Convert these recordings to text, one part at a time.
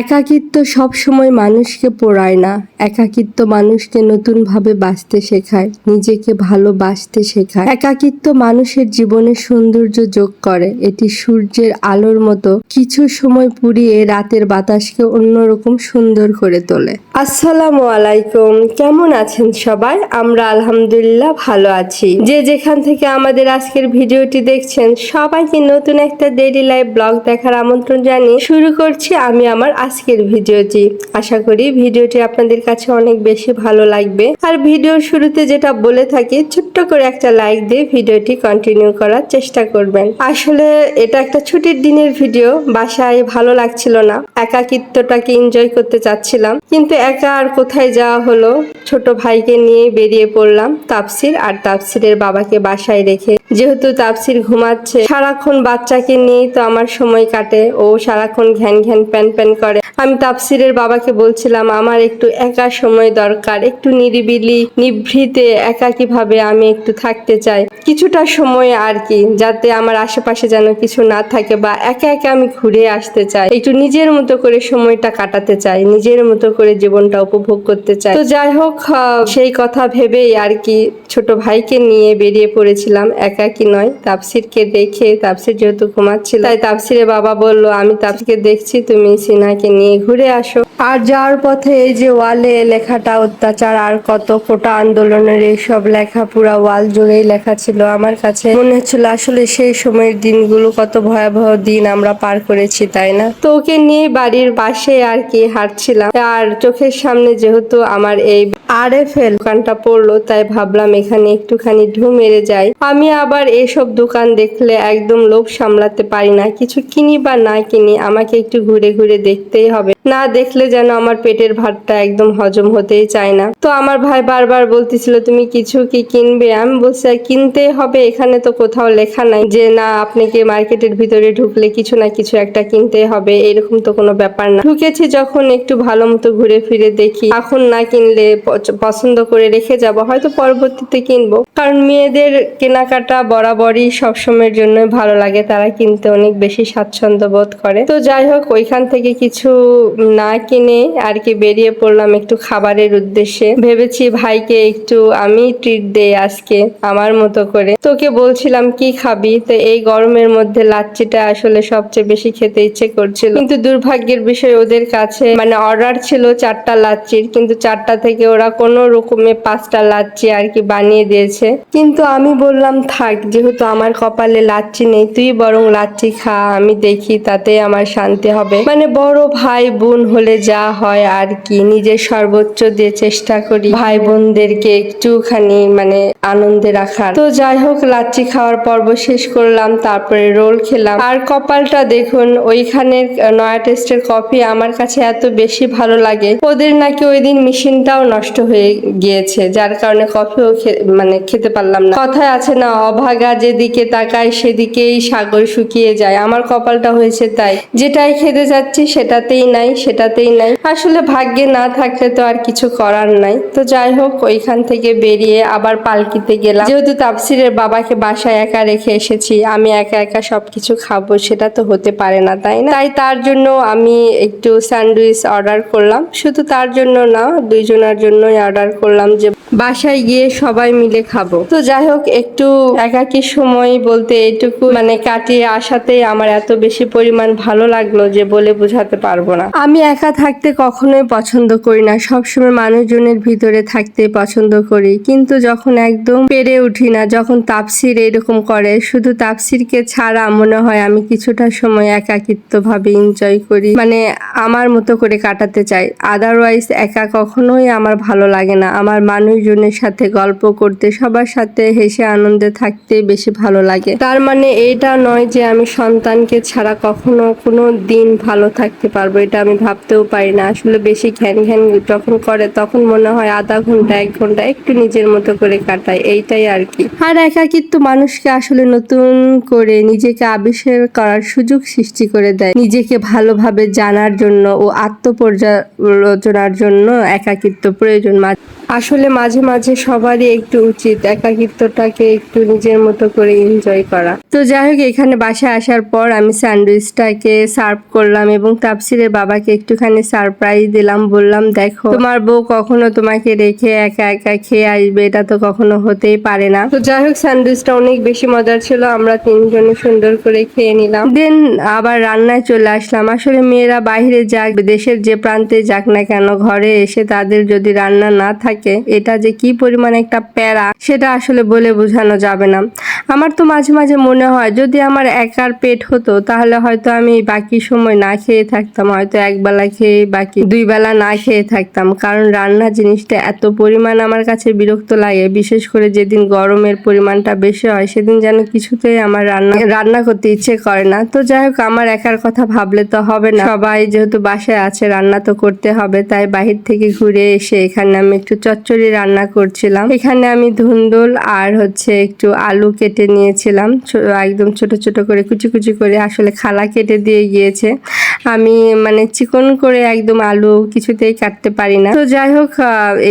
একাকিত্ব সবসময় মানুষকে পোড়ায় না। একাকিত্ব মানুষকে নতুনভাবে বাঁচতে শেখায়, নিজেকে ভালোবাসতে শেখায়। একাকিত্ব মানুষের জীবনে সৌন্দর্য যোগ করে। এটি সূর্যের আলোর মতো কিছু সময় পুড়িয়ে রাতের বাতাসকে অন্যরকম সুন্দর করে তোলে। আসসালামু আলাইকুম। কেমন আছেন সবাই? আমরা আলহামদুলিল্লাহ ভালো আছি। যে যেখান থেকে আমাদের আজকের ভিডিওটি দেখছেন, সবাইকে নতুন একটা ডেইলি লাইফ ব্লগ দেখার আমন্ত্রণ জানিয়ে শুরু করছি। আমি আমার আজকের ভিডিওটি। আশা করি ভিডিওটি আপনাদের কাছে অনেক বেশি ভালো লাগবে। আর ভিডিওর শুরুতে যেটা বলে থাকি, ছোট্ট করে একটা লাইক দিয়ে ভিডিওটি কন্টিনিউ করার চেষ্টা করবেন। আসলে এটা একটা ছুটির দিনের ভিডিও, বাসায় ভালো লাগছিল না। একাকিত্বটাকে এনজয় করতে চাচ্ছিলাম, কিন্তু একা আর কোথায় যাওয়া হলো? ছোট ভাইকে নিয়ে বেরিয়ে পড়লাম তাপসির আর তাপসিরের বাবাকে বাসায় রেখে যেহেতু তাপসির ঘুমাচ্ছে, সারাক্ষণ বাচ্চাকে নিয়ে তো আমার সময় কাটে। ও সারাক্ষণ ঘ্যান ঘ্যান প্যান প্যান করে। আমি তাপসিরের বাবাকে বলছিলাম, আমার একটু একা সময় দরকার, একটু নিরিবিলি, নিভৃতে একাকী ভাবে আমি একটু থাকতে চাই। কিছুটা সময় আর কি, যাতে আমার আশেপাশে যেন কিছু না থাকে বা একা একা আমি ঘুরে আসতে চাই। একটু নিজের মতো করে সময়টা কাটাতে চাই, নিজের মতো করে জীবনটা উপভোগ করতে চাই। তো যাই হোক সেই কথা ভেবেই আর কি ছোট ভাইকে নিয়ে বেরিয়ে পড়েছিলাম। একাকি নয় তাপসিরকে দেখে তাপসির যেহেতু ঘুমাচ্ছিল, তাই তাপসিরের বাবা বলল, আমি তাপসিরকে দেখছি, তুমি সিনহাকে নিয়ে ঘুরে আসো। আর যাওয়ার পথে এই যে ওয়ালে লেখাটা অত্যাচার, আর কত কোটা আন্দোলনের এইসব লেখা, পুরা ওয়াল জুড়েই লেখা ছিল আমার কাছে। মনে হচ্ছিল আসলে সেই সময়ের দিনগুলো কত ভয়াবহ দিন আমরা পার করেছি, তাই না? তো ওকে নিয়ে বাড়ির পাশে আর কি হাঁটছিলাম। আর চোখের সামনে যেহেতু আমার এই আর এফ দোকানটা পড়ল, তাই ভাবলাম এখানে একটুখানি ঢু মেরে যাই। আমি আবার এসব দোকান দেখলে একদম লোভ সামলাতে পারি না, কিছু কিনি বা না কিনি, আমাকে একটু ঘুরে ঘুরে দেখতেই হবে। না দেখলে যেন আমার পেটের ভাতটা একদম হজম হতেই চায় না। তো আমার ভাই বারবার বলতেছিল, তুমি কিছু কি কিনবে? আমি বলছি, "আর কিনতেই হবে, এখানে তো কোথাও লেখা নাই যে, না, আপনাকে মার্কেটের ভিতরে ঢুকলে কিছু না কিছু একটা কিনতে হবে, এরকম তো কোনো ব্যাপার না। ঢুকেছি যখন একটু ভালো মতো ঘুরে ফিরে দেখি, এখন না কিনলে পছন্দ করে রেখে যাব, হয়তো পরবর্তীতে কিনবো। কারণ মেয়েদের কেনাকাটা বরাবরই সবসময়ের জন্য ভালো লাগে, তারা কিনতে অনেক বেশি স্বাচ্ছন্দ্য বোধ করে। তো যাই হোক, ওইখান থেকে কিছু না কিনে আর কি বেরিয়ে পড়লাম একটু খাবারের উদ্দেশ্যে। ভেবেছি ভাইকে একটু আমি ট্রিট দেই আজকে, আমার মতো করে। তোকে বলছিলাম, কি খাবি? তো এই গরমের মধ্যে লাচ্ছিটা আসলে সবচেয়ে বেশি খেতে ইচ্ছে করছিল। কিন্তু দুর্ভাগ্যের বিষয় ওদের কাছে মানে অর্ডার ছিল চারটা লাচ্ছির, কিন্তু চারটা থেকে ওরা কোনো রকমে পাঁচটা লাচ্ছি আর কি বানিয়ে দিয়েছে। কিন্তু আমি বললাম, থাক, যেহেতু আমার কপালে লাচ্ছি নেই, তুই বরং লাচ্ছি খা, আমি দেখি তাতে আমার শান্তি হবে। মানে বড় ভাই বোন হলে যা হয় আর কি। নিজের সর্বোচ্চ দিয়ে চেষ্টা করি ভাই বোনদেরকে একটুখানি মানে আনন্দে রাখার। তো যাই হোক, লাচ্ছি খাওয়ার পর্ব শেষ করলাম, তারপরে রোল খেলাম। আর কপালটা দেখুন ওইখানের নয়া টেস্টের কফি আমার কাছে এত বেশি ভালো লাগে। ওদের নাকি ওই দিন মেশিনটাও নষ্ট হয়ে গিয়েছে, যার কারণে কফিও মানে খেতে পারলাম না। কথায় আছে না, অভাগা যেদিকে তাকায় সেদিকেই সাগর শুকিয়ে যায়। আমার কপালটা হয়েছে তাই। যেটাই খেতে যাচ্ছি সেটাতেই নাই। সেটাতেই নাই। আসলে ভাগ্যে না থাকলে তো আর কিছু করার নাই। তো যাই হোক, ওইখান থেকে বেরিয়ে আবার পালকিতে গেলাম। যেহেতু তাপসিরের বাবাকে বাসায় একা রেখে এসেছি, আমি একা একা সবকিছু খাব, সেটা তো হতে পারে না, তাই না? তাই তার জন্য আমি একটু স্যান্ডউইচ অর্ডার করলাম। শুধু তার জন্য না, দুইজনের জন্যই অর্ডার করলাম যে বাসায় গিয়ে সবাই মিলে খাব। তো যাই হোক, একটু একাকি সময় বলতে এটুকু মানে কাটিয়ে আসাতেই আমার এত বেশি পরিমাণ ভালো লাগল যে বলে বোঝাতে পারব না। আমি একা থাকতে কখনোই পছন্দ করি না, সবসময় মানুষজনের ভিতরে থাকতে পছন্দ করি। কিন্তু যখন একদম পেরে উঠি না, যখন তাপসির এরকম করে, শুধু তাপসিরকে ছাড়া মনে হয় আমি কিছুটা সময় একাকিত্ব ভাবে এনজয় করি মানে আমার মতো করে কাটাতে চাই। আদারওয়াইজ একা কখনোই আমার ভালো লাগে না। আমার মানুষজনের সাথে গল্প করতে, সবার সাথে হেসে আনন্দে থাকতে বেশি ভালো লাগে। তার মানে এটা নয় যে আমি সন্তানকে ছাড়া কখনো কোনো দিন ভালো থাকতে পারব, এটা আমি ভাবতেও পারি না। আসলে বেশি ঘ্যান ঘ্যান যখন করে, তখন মনে হয় আধা ঘণ্টা, এক ঘণ্টা একটু নিজের মতো করে কাটাই এইটাই আর কি। আর একাকিত্ব মানুষকে আসলে নতুন করে নিজেকে আবিষ্কার করার সুযোগ সৃষ্টি করে দেয়। নিজেকে ভালোভাবে জানার জন্য ও আত্মপর্যালোচনার জন্য একাকিত্ব প্রয়োজন। মা- আসলে মাঝে মাঝে সবারই একটু উচিত একাকিত্বটাকে একটু নিজের মতো করে এনজয় করা। তো যাই হোক এখানে বাসায় আসার পর আমি স্যান্ডউইচটাকে সার্ভ করলাম এবং তাপসিরের বাবাকে একটুখানি সারপ্রাইজ দিলাম, বললাম, দেখো, তোমার বউ কখনো তোমাকে রেখে একা একা খেয়ে আসবে, এটা তো কখনো হতেই পারে না। তো যাই হোক স্যান্ডউইচটা অনেক বেশি মজার ছিল, আমরা তিনজনে সুন্দর করে খেয়ে নিলাম। দেন আবার রান্নায় চলে আসলাম। আসলে মেয়েরা বাইরে যাক, দেশের যে প্রান্তে যাক না কেন, ঘরে এসে তাদের যদি রান্না না থাকে, এটা যে কি পরিমাণ একটা প্যারা সেটা আসলে বলে বোঝানো যাবে না। আমার তো মাঝে মাঝে মনে হয়, যদি আমার একার পেট হতো, তাহলে হয়তো আমি বাকি সময় না খেয়ে থাকতাম, হয়তো এক বেলা খেয়ে বাকি দুই বেলা না খেয়ে থাকতাম। কারণ রান্না জিনিসটা এত পরিমাণ আমার কাছে বিরক্ত লাগে, বিশেষ করে যেদিন গরমের পরিমাণটা বেশি হয়, সেদিন যেন কিছুতেই আমার রান্না রান্না করতে ইচ্ছে করে না। তো যাই হোক, আমার একার কথা ভাবলে তো হবে না। সবাই যেহেতু বাসায় আছে, রান্না তো করতে হবে, তাই বাহির থেকে ঘুরে এসে এখানে আমি একটু চচ্চড়ি রান্না করছিলাম। এখানে আমি ধুন্দুল আর হচ্ছে একটু আলু কেটে নিয়েছিলাম ছো- একদম ছোট ছোট করে কুচি কুচি করে আসলে খালা কেটে দিয়ে গিয়েছে। আমি মানে চিকন করে একদম আলু কিছুতেই কাটতে পারি না। তো যাই হোক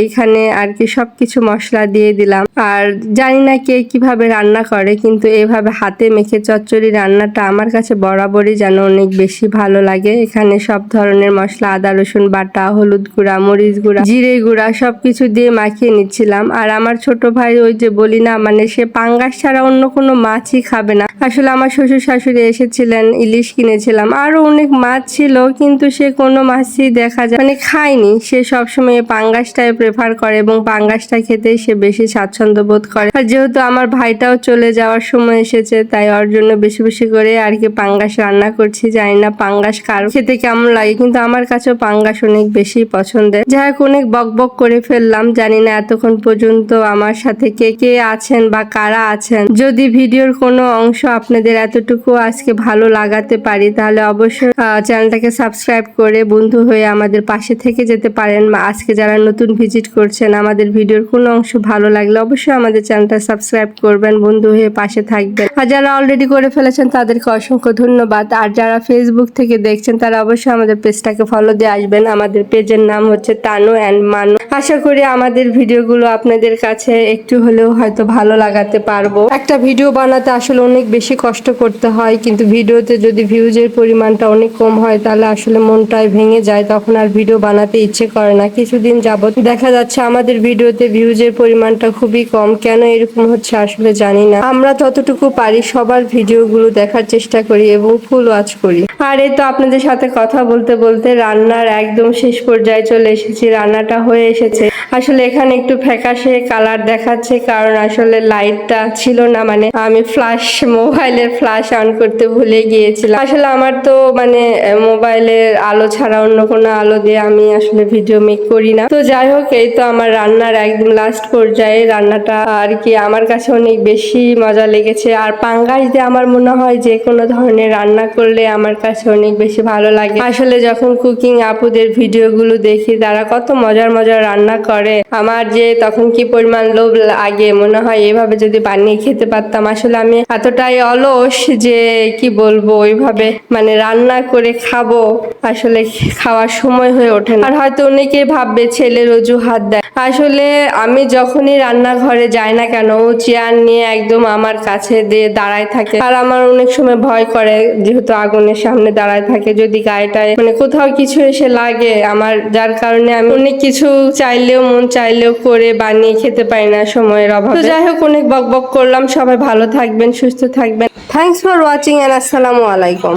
এইখানে আর কি সব কিছু মশলা দিয়ে দিলাম। আর জানি না কে কীভাবে রান্না করে, কিন্তু এভাবে হাতে মেখে চচ্চড়ি রান্নাটা আমার কাছে বরাবরই যেন অনেক বেশি ভালো লাগে। এখানে সব ধরনের মশলা, আদা, রসুন বাটা, হলুদ গুঁড়া, মরিচ গুঁড়া, জিরে গুঁড়া সব কিছু দিয়ে মাখিয়ে নিচ্ছিলাম। আর আমার ছোট ভাই ওই যে বলি না মানে সে পাঙ্গাস ছাড়া অন্য কোনো মাছই খাবে না। আসলে আমার শ্বশুর শাশুড়ি এসেছিলেন, ইলিশ কিনেছিলাম। আরও অনেক মাছ ছিল, কিন্তু সে কোনো মাছই দেখা যায় মানে খায়নি। সে সবসময় পাঙ্গাসটাই প্রেফার করে এবং পাঙ্গাসটা খেতে সে বেশি স্বাচ্ছন্দ্য বোধ করে। আর যেহেতু আমার ভাইটাও চলে যাওয়ার সময় এসেছে, তাই ওর জন্য বেশি বেশি করে আর কি পাঙ্গাস রান্না করছি। জানি না পাঙ্গাস কার খেতে কেমন লাগে, কিন্তু আমার কাছেও পাঙ্গাস অনেক বেশি পছন্দের। যাই হোক, অনেক বক বক করে ফেললাম। জানি না এতক্ষণ পর্যন্ত আমার সাথে কে কে আছেন বা কারা আছেন। যদি ভিডিওর কোনো অংশ আপনাদের এতটুকু আজকে ভালো লাগাতে পারি, তাহলে অবশ্যই চ্যানেলটাকে সাবস্ক্রাইব করে বন্ধু হয়ে আমাদের পাশে থেকে যেতে পারেন। আজকে যারা নতুন ভিজিট করছেন, আমাদের ভিডিওর কোনো অংশ ভালো লাগলে অবশ্যই আমাদের চ্যানেলটা সাবস্ক্রাইব করবেন, বন্ধু হয়ে পাশে থাকবেন। আর যারা অলরেডি করে ফেলেছেন, তাদেরকে অসংখ্য ধন্যবাদ। আর যারা ফেসবুক থেকে দেখছেন, তারা অবশ্যই আমাদের পেজটাকে ফলো দিয়ে আসবেন। আমাদের পেজের নাম হচ্ছে তানু অ্যান্ড মানু। আশা করি আমাদের ভিডিওগুলো আপনাদের কাছে একটু হলেও হয়তো ভালো লাগাতে পারব। একটা ভিডিও বানাতে আসলে অনেক বেশি কষ্ট করতে হয়, কিন্তু ভিডিওতে যদি ভিউজের পরিমাণটা অনেক কম হয়, তাহলে আসলে মনটাই ভেঙে যায়, তখন আর ভিডিও বানাতে ইচ্ছে করে না। কিছুদিন যাবত দেখা যাচ্ছে আমাদের ভিডিওতে ভিউজের পরিমাণটা খুবই কম। কেন এরকম হচ্ছে আসলে জানি না। আমরা যতটুকু পারি সবার ভিডিওগুলো দেখার চেষ্টা করি এবং ফুল ওয়াচ করি। আর এই তো আপনাদের সাথে কথা বলতে বলতে রান্নার একদম শেষ পর্যায়ে চলে এসেছি। রান্নাটা হয়ে এসেছে। আসলে এখানে একটু ফ্যাকাশে কালার দেখাচ্ছে, কারণ আসলে লাইটটা ছিল না। মানে আমি ফ্ল্যাশ মোবাইলের ফ্ল্যাশ অন করতে ভুলে গিয়েছিলাম। আসলে আমার তো মানে মোবাইলের আলো ছাড়া অন্য কোনো আলো দিয়ে আমি আসলে ভিডিও মেক করি না। তো যাই হোক, এই তো আমার রান্নার একদম লাস্ট পর্যায়ে। রান্নাটা আর কি আমার কাছে অনেক বেশি মজা লেগেছে। আর পাঙ্গাস দিয়ে আমার মনে হয় যে কোনো ধরনের রান্না করলে আমার কাছে অনেক বেশি ভালো লাগে। আসলে যখন কুকিং আপুদের ভিডিওগুলো দেখি, তারা কত মজার মজার রান্না করে। আমার যে তখন কি পরিমাণ লোভ লাগে, মনে হয় এভাবে যদি বানিয়ে খেতে পারতাম। আসলে আমি এতটাই অলস যে কি বলব, ওইভাবে মানে রান্না করে খাব। আসলে খাওয়ার সময় হয়ে ওঠে না। আর হয়তো অনেকে ভাববে, ছেলের অজুহাত দেয় আসলে আমি যখনই রান্নাঘরে যাই না কেন চেয়ার নিয়ে একদম আমার কাছে দিয়ে দাঁড়ায় থাকে। আর আমার অনেক সময় ভয় করে, যেহেতু আগুনের সামনে দাঁড়ায় থাকে। যদি গায়েটায় মানে কোথাও কিছু এসে লাগে, আমার, যার কারণে আমি অনেক কিছু চাইলেও, মন চাইলেও করে বানিয়ে খেতে পারি না সময়ের অভাবে। তো যাই হোক, অনেক বক বক করলাম। সবাই ভালো থাকবেন, সুস্থ থাকবেন। থ্যাংকস ফর ওয়াচিং এন্ড আসসালামু আলাইকুম।